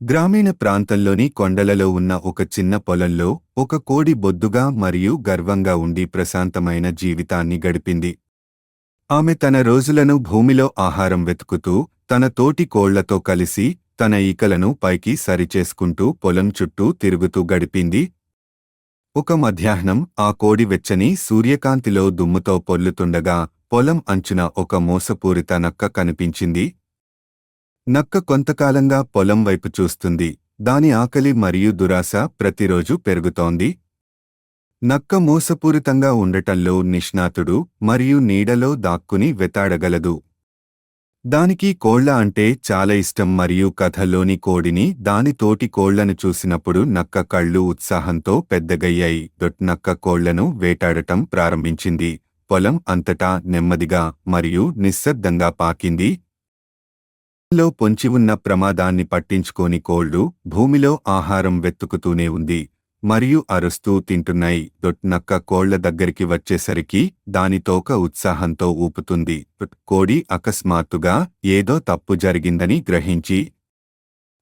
గ్రామీణ ప్రాంతంలోని కొండలలో ఉన్న ఒక చిన్న పొలంలో ఒక కోడి బొద్దుగా మరియు గర్వంగా ఉండి ప్రశాంతమైన జీవితాన్ని గడిపింది. ఆమె తన రోజులను భూమిలో ఆహారం వెతుకుతూ తన తోటి కోళ్ళతో కలిసి తన ఈకలను పైకి సరిచేసుకుంటూ పొలం చుట్టూ తిరుగుతూ గడిపింది. ఒక మధ్యాహ్నం ఆ కోడి వెచ్చని సూర్యకాంతిలో దుమ్ముతో పొల్లుతుండగా పొలం అంచున ఒక మోసపూరిత నక్క కనిపించింది. నక్క కొంతకాలంగా పొలం వైపు చూస్తుంది. దాని ఆకలి మరియు దురాశ ప్రతిరోజు పెరుగుతోంది. నక్క మోసపూరితంగా ఉండటంలో నిష్ణాతుడు మరియు నీడలో దాక్కుని వెతాడగలదు. దానికి కోళ్ళ అంటే చాలా ఇష్టం మరియు కథలోని కోడిని దాని తోటి కోళ్ళను చూసినప్పుడు నక్క కళ్ళు ఉత్సాహంతో పెద్దగయ్యాయి. దొట్ నక్క కోళ్ళను వేటాడటం ప్రారంభించింది. పొలం అంతటా నెమ్మదిగా మరియు నిశ్శబ్దంగా పాకింది. లో పొంచి ఉన్న ప్రమాదాన్ని పట్టించుకోని కోళ్ళు భూమిలో ఆహారం వెతుకుతూనే ఉంది. మరియు అరుస్తూ తింటున్నాయి. దొట్ నక్క కోళ్ళ దగ్గరికి వచ్చేసరికి దాని తోక ఉత్సాహంతో ఊపుతుంది. కోడి అకస్మాత్తుగా ఏదో తప్పు జరిగిందని గ్రహించి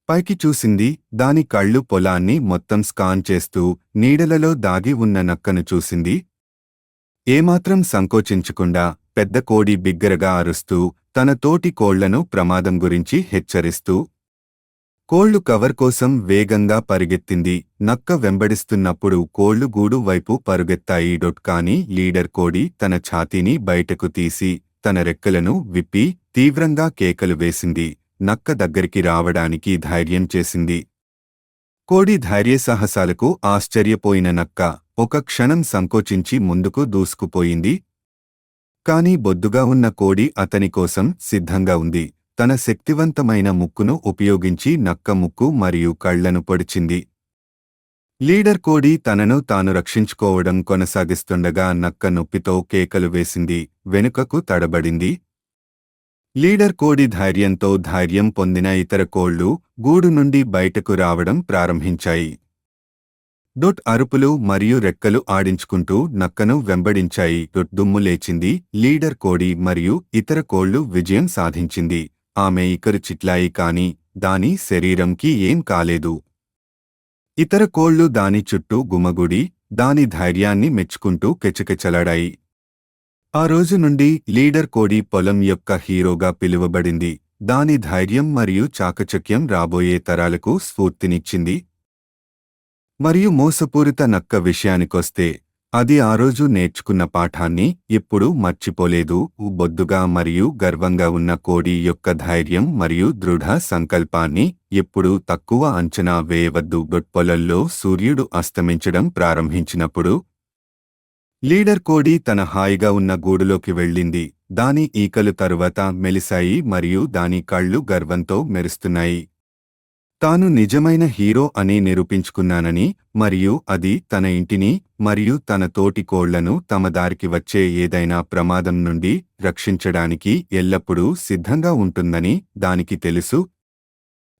పైకి చూసింది. దాని కళ్ళు పొలాన్ని మొత్తం స్కాన్ చేస్తూ నీడలలో దాగి ఉన్న నక్కను చూసింది. ఏమాత్రం సంకోచించకుండా పెద్ద కోడి బిగ్గరగా అరుస్తూ తన తోటి కోళ్ళను ప్రమాదం గురించి హెచ్చరిస్తూ కోళ్ళు కవర్ కోసం వేగంగా పరిగెత్తింది. నక్క వెంబడిస్తున్నప్పుడు కోళ్ళు గూడు వైపు పరుగెత్తాయి. డొట్ కానీ లీడర్ కోడి తన ఛాతీని బయటకు తీసి తన రెక్కలను విప్పి తీవ్రంగా కేకలు వేసింది. నక్క దగ్గరికి రావడానికి ధైర్యం చేసింది. కోడి ధైర్యసాహసాలకు ఆశ్చర్యపోయిన నక్క ఒక క్షణం సంకోచించి ముందుకు దూసుకుపోయింది. కాని బొద్దుగా ఉన్న కోడి అతని కోసం సిద్ధంగా ఉంది. తన శక్తివంతమైన ముక్కును ఉపయోగించి నక్క ముక్కు మరియు కళ్ళను పొడిచింది. లీడర్ కోడి తనను తాను రక్షించుకోవడం కొనసాగిస్తుండగా నక్క నొప్పితో కేకలు వేసింది. వెనుకకు తడబడింది. లీడర్ కోడి ధైర్యంతో ధైర్యం పొందిన ఇతర కోళ్ళు గూడు నుండి బయటకు రావడం ప్రారంభించాయి. డొట్ అరుపులు మరియు రెక్కలు ఆడించుకుంటూ నక్కను వెంబడించాయి. డొట్ దుమ్ము లేచింది. లీడర్ కోడి మరియు ఇతర కోళ్ళు విజయం సాధించింది. ఆమె ఇకరు చిట్లాయి కాని దాని శరీరంకి ఏం కాలేదు. ఇతర కోళ్ళు దాని చుట్టూ గుమగుడి దాని ధైర్యాన్ని మెచ్చుకుంటూ కెచకెచలాడాయి. ఆ రోజు నుండి లీడర్ కోడి పొలం యొక్క హీరోగా పిలువబడింది. దాని ధైర్యం మరియు చాకచక్యం రాబోయే తరాలకు స్ఫూర్తినిచ్చింది. మరియు మోసపూరిత నక్క విషయానికొస్తే అది ఆ రోజు నేర్చుకున్న పాఠాన్ని ఎప్పుడూ మర్చిపోలేదు. బొద్దుగా మరియు గర్వంగా ఉన్న కోడి యొక్క ధైర్యం మరియు దృఢ సంకల్పాన్ని ఎప్పుడూ తక్కువ అంచనా వేయవద్దు. గొట్పొలల్లో సూర్యుడు అస్తమించడం ప్రారంభించినప్పుడు లీడర్ కోడి తన హాయిగా ఉన్న గూడులోకి వెళ్ళింది. దాని ఈకలు తరువాత మెలిశాయి మరియు దాని కళ్ళు గర్వంతో మెరుస్తున్నాయి. తాను నిజమైన హీరో అని నిరూపించుకున్నానని మరియు అది తన ఇంటిని మరియు తన తోటి కోళ్ళను తమ దారికి వచ్చే ఏదైనా ప్రమాదం నుండి రక్షించడానికి ఎల్లప్పుడూ సిద్ధంగా ఉంటుందని దానికి తెలుసు.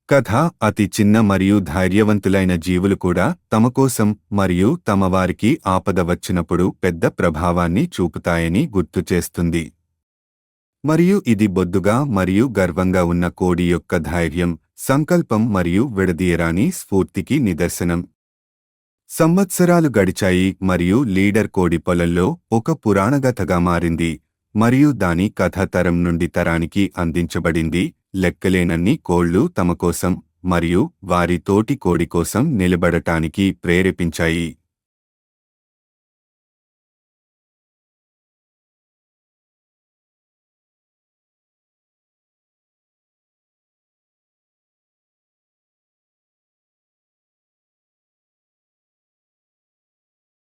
కథ అతి చిన్న మరియు ధైర్యవంతులైన జీవులు కూడా తమ కోసం మరియు తమ వారికి ఆపద వచ్చినప్పుడు పెద్ద ప్రభావాన్ని చూపుతాయని గుర్తుచేస్తుంది మరియు ఇది బొద్దుగా మరియు గర్వంగా ఉన్న కోడి యొక్క ధైర్యం సంకల్పం మరియు విడదీయరాని స్ఫూర్తికి నిదర్శనం. సంవత్సరాలు గడిచాయి మరియు లీడర్ కోడి పొలంలో ఒక పురాణగతగా మారింది మరియు దాని కథ తరం నుండి తరానికి అందించబడింది. లెక్కలేనన్ని కోళ్ళు తమ కోసం మరియు వారి తోటి కోడి కోసం నిలబడటానికి ప్రేరేపించాయి.